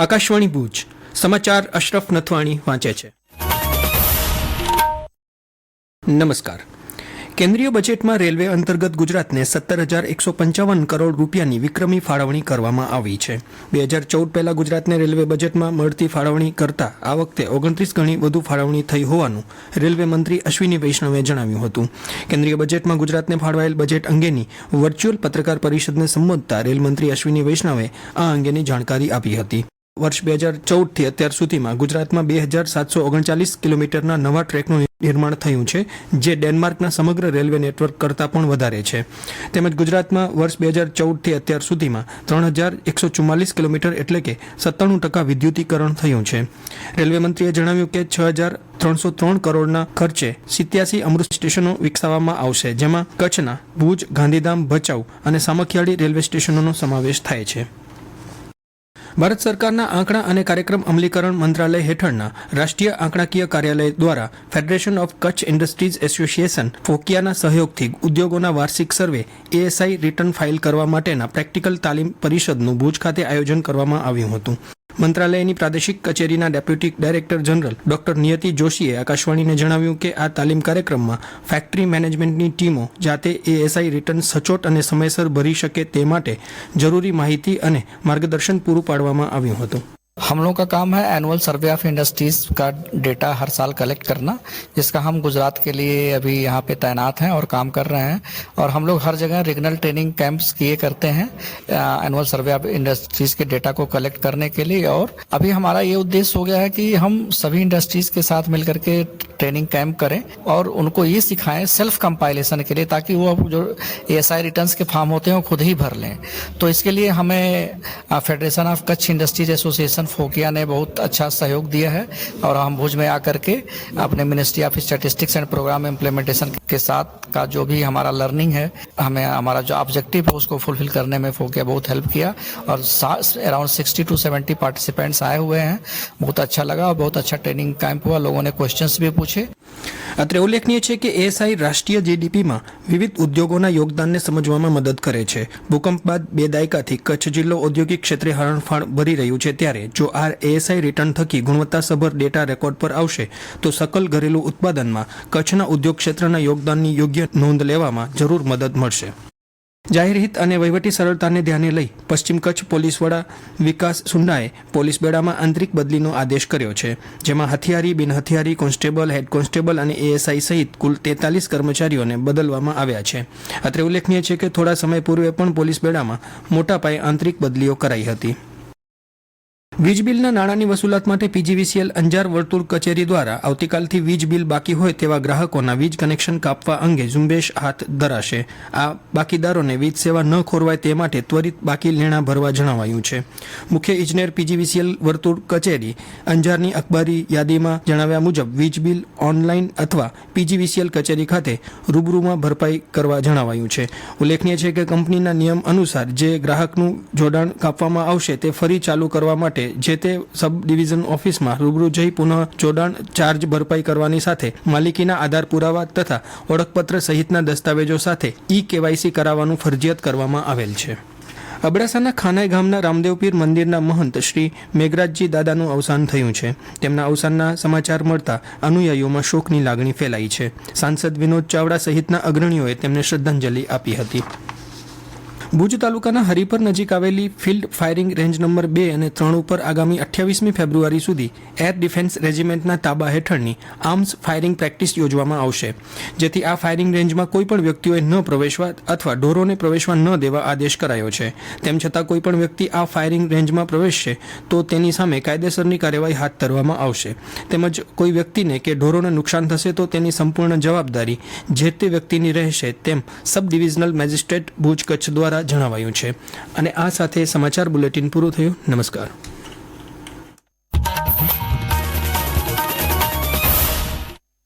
આકાશવાણી ભુજ. સમાચાર અશરફ નથવાણી વાંચે છે. નમસ્કાર. કેન્દ્રીય બજેટમાં રેલવે અંતર્ગત ગુજરાતને સત્તર હજાર એકસો પંચાવન કરોડ રૂપિયાની વિક્રમી ફાળવણી કરવામાં આવી છે. બે હજાર ચૌદ પહેલા ગુજરાતને રેલવે બજેટમાં મળતી ફાળવણી કરતા આ વખતે ઓગણત્રીસ ગણી વધુ ફાળવણી થઈ હોવાનું રેલવે મંત્રી અશ્વિની વૈષ્ણવે જણાવ્યું હતું. કેન્દ્રીય બજેટમાં ગુજરાતને ફાળવાયેલ બજેટ અંગેની વર્ચ્યુઅલ પત્રકાર પરિષદને સંબોધતા રેલમંત્રી અશ્વિની વૈષ્ણવે આ અંગેની જાણકારી આપી હતી. વર્ષ બે હજાર ચૌદથી અત્યાર સુધીમાં ગુજરાતમાં બે હજાર સાતસો ઓગણચાલીસ કિલોમીટરના નવા ટ્રેકનું નિર્માણ થયું છે, જે ડેનમાર્કના સમગ્ર રેલવે નેટવર્ક કરતાં પણ વધારે છે. તેમજ ગુજરાતમાં વર્ષ બે હજાર ચૌદથી અત્યાર સુધીમાં ત્રણ હજાર એકસો ચુમ્માલીસ કિલોમીટર એટલે કે સત્તાણું ટકા વિદ્યુતીકરણ થયું છે. રેલવે મંત્રીએ જણાવ્યું કે છ હજાર ત્રણસો ત્રણ કરોડના ખર્ચે સિત્યાસી અમૃત સ્ટેશનો વિકસાવવામાં આવશે, જેમાં કચ્છના ભુજ, ગાંધીધામ, ભચાઉ અને સામખિયાળી રેલવે સ્ટેશનોનો સમાવેશ થાય છે. ભારત સરકારના આંકડા અને કાર્યક્રમ અમલીકરણ મંત્રાલય હેઠળના રાષ્ટ્રીય આંકડાકીય કાર્યાલય દ્વારા federation of Kutch industries association ફોકિયાના સહયોગથી ઉદ્યોગોના વાર્ષિક સર્વે એએસઆઈ રિટર્ન ફાઇલ કરવા માટેના પ્રેક્ટિકલ તાલીમ પરિષદનું ભુજ ખાતે આયોજન કરવામાં આવ્યું હતું. મંત્રાલયની પ્રાદેશિક કચેરીના deputy director general doctor Niyati જોશીએ આકાશવાણીને જણાવ્યું કે આ તાલીમ કાર્યક્રમમાં ફેક્ટરી મેનેજમેન્ટની ટીમો જાતે એએસઆઈ રિટર્ન સચોટ અને સમયસર ભરી શકે તે માટે જરૂરી માહિતી અને માર્ગદર્શન પૂરું પાડવામાં આવ્યું હતું. हम लोग का काम है एनुअल सर्वे ऑफ़ इंडस्ट्रीज़ का डेटा हर साल कलेक्ट करना, जिसका हम गुजरात के लिए अभी यहाँ पे तैनात हैं और काम कर रहे हैं। और हम लोग हर जगह रीजनल ट्रेनिंग कैंप्स किए करते हैं एनुअल सर्वे ऑफ़ इंडस्ट्रीज़ के डेटा को कलेक्ट करने के लिए। और अभी हमारा ये उद्देश्य हो गया है कि हम सभी इंडस्ट्रीज़ के साथ मिलकर के ट्रेनिंग कैंप करें और उनको ये सिखाएँ सेल्फ कंपाइलेशन के लिए, ताकि वो जो ए एस आई रिटर्न के फॉर्म होते हैं, वो खुद ही भर लें। तो इसके लिए हमें federation of Kutch industries association FOKIA ने बहुत अच्छा सहयोग दिया है और हम भुज में आकर के अपने ministry of statistics and programme implementation के साथ का जो भी हमारा लर्निंग है, हमें हमारा जो ऑब्जेक्टिव है उसको फुलफिल करने में फोकिया बहुत हेल्प किया और around sixty to seventy participants आए हुए हैं। बहुत अच्छा लगा और बहुत अच्छा ट्रेनिंग कैंप हुआ। लोगों ने क्वेश्चन भी पूछे। અત્રે ઉલ્લેખનીય છે કે એએસઆઈ રાષ્ટ્રીય જીડીપીમાં વિવિધ ઉદ્યોગોના યોગદાનને સમજવામાં મદદ કરે છે. ભૂકંપ બાદ બે દાયકાથી કચ્છ જિલ્લો ઔદ્યોગિક ક્ષેત્રે હરણફાળ ભરી રહ્યું છે. ત્યારે જો આ એએસઆઈ રિટર્ન થકી ગુણવત્તાસભર ડેટા રેકોર્ડ પર આવશે, તો સકલ ઘરેલું ઉત્પાદનમાં કચ્છના ઉદ્યોગ ક્ષેત્રના યોગદાનની યોગ્ય નોંધ લેવામાં જરૂર મદદ મળશે. જાહેર હિત અને વહીવટી સરળતાને ધ્યાને લઈ પશ્ચિમ કચ્છ પોલીસ વડા વિકાસ સુંડાએ પોલીસ બેડામાં આંતરિક બદલીનો આદેશ કર્યો છે, જેમાં હથિયારી, બિનહથિયારી કોન્સ્ટેબલ, હેડ કોન્સ્ટેબલ અને એએસઆઈ સહિત કુલ તેતાલીસ કર્મચારીઓને બદલવામાં આવ્યા છે. અત્રે ઉલ્લેખનીય છે કે થોડા સમય પૂર્વે પણ પોલીસ બેડામાં મોટા પાયે આંતરિક બદલીઓ કરાઈ હતી. વીજ બિલના નાણાંની વસૂલાત માટે પીજીવીસીએલ અંજાર વર્તુળ કચેરી દ્વારા આવતીકાલથી વીજ બિલ બાકી હોય તેવા ગ્રાહકોના વીજ કનેક્શન કાપવા અંગે ઝુંબેશ હાથ ધરાશે. આ બાકીદારોને વીજ સેવા ન ખોરવાય તે માટે ત્વરિત બાકી લેણા ભરવા જણાવાયું છે. મુખ્ય ઇજનેર પીજીવીસીએલ વર્તુળ કચેરી અંજારની અખબારી યાદીમાં જણાવ્યા મુજબ વીજ બિલ ઓનલાઈન અથવા પીજીવીસીએલ કચેરી ખાતે રૂબરૂમાં ભરપાઈ કરવા જણાવાયું છે. ઉલ્લેખનીય છે કે કંપનીના નિયમ અનુસાર જે ગ્રાહકનું જોડાણ કાપવામાં આવશે તે ફરી ચાલુ કરવા માટે જે તે સબ ડિવિઝન ઓફિસમાં રૂબરૂ જઈ પુનઃ જોડાણ ચાર્જ ભરપાઈ કરવાની સાથે માલિકીના આધાર પુરાવા તથા ઓળખપત્ર સહિતના દસ્તાવેજો સાથે ઈ કેવાયસી કરાવવાનું ફરજિયાત કરવામાં આવેલ છે. અબડાસાના ખાનાઈ ગામના રામદેવપીર મંદિરના મહંત શ્રી મેઘરાજજી દાદાનું અવસાન થયું છે. તેમના અવસાનના સમાચાર મળતા અનુયાયીઓમાં શોકની લાગણી ફેલાઈ છે. સાંસદ વિનોદ ચાવડા સહિતના અગ્રણીઓએ તેમને શ્રદ્ધાંજલિ આપી હતી. ભુજ તાલુકાના હરિપર નજીક આવેલી ફિલ્ડ ફાયરિંગ રેન્જ નંબર બે અને ત્રણ ઉપર આગામી અઠ્યાવીસમી ફેબ્રુઆરી સુધી એર ડિફેન્સ રેજિમેન્ટના તાબા હેઠળની આર્મ્સ ફાયરિંગ પ્રેક્ટિસ યોજવામાં આવશે. જેથી આ ફાયરિંગ રેન્જમાં કોઈપણ વ્યક્તિઓએ ન પ્રવેશવા અથવા ઢોરોને પ્રવેશવા ન દેવા આદેશ કરાયો છે. તેમ છતાં કોઈપણ વ્યક્તિ આ ફાયરિંગ રેન્જમાં પ્રવેશશે તો તેની સામે કાયદેસરની કાર્યવાહી હાથ ધરવામાં આવશે. તેમજ કોઈ વ્યક્તિને કે ઢોરોને નુકસાન થશે તો તેની સંપૂર્ણ જવાબદારી જે તે વ્યક્તિની રહેશે તેમ sub divisional magistrate Bhuj Kutch દ્વારા જણાવાયું છે. અને આ સાથે સમાચાર બુલેટિન પૂરું થયું. નમસ્કાર.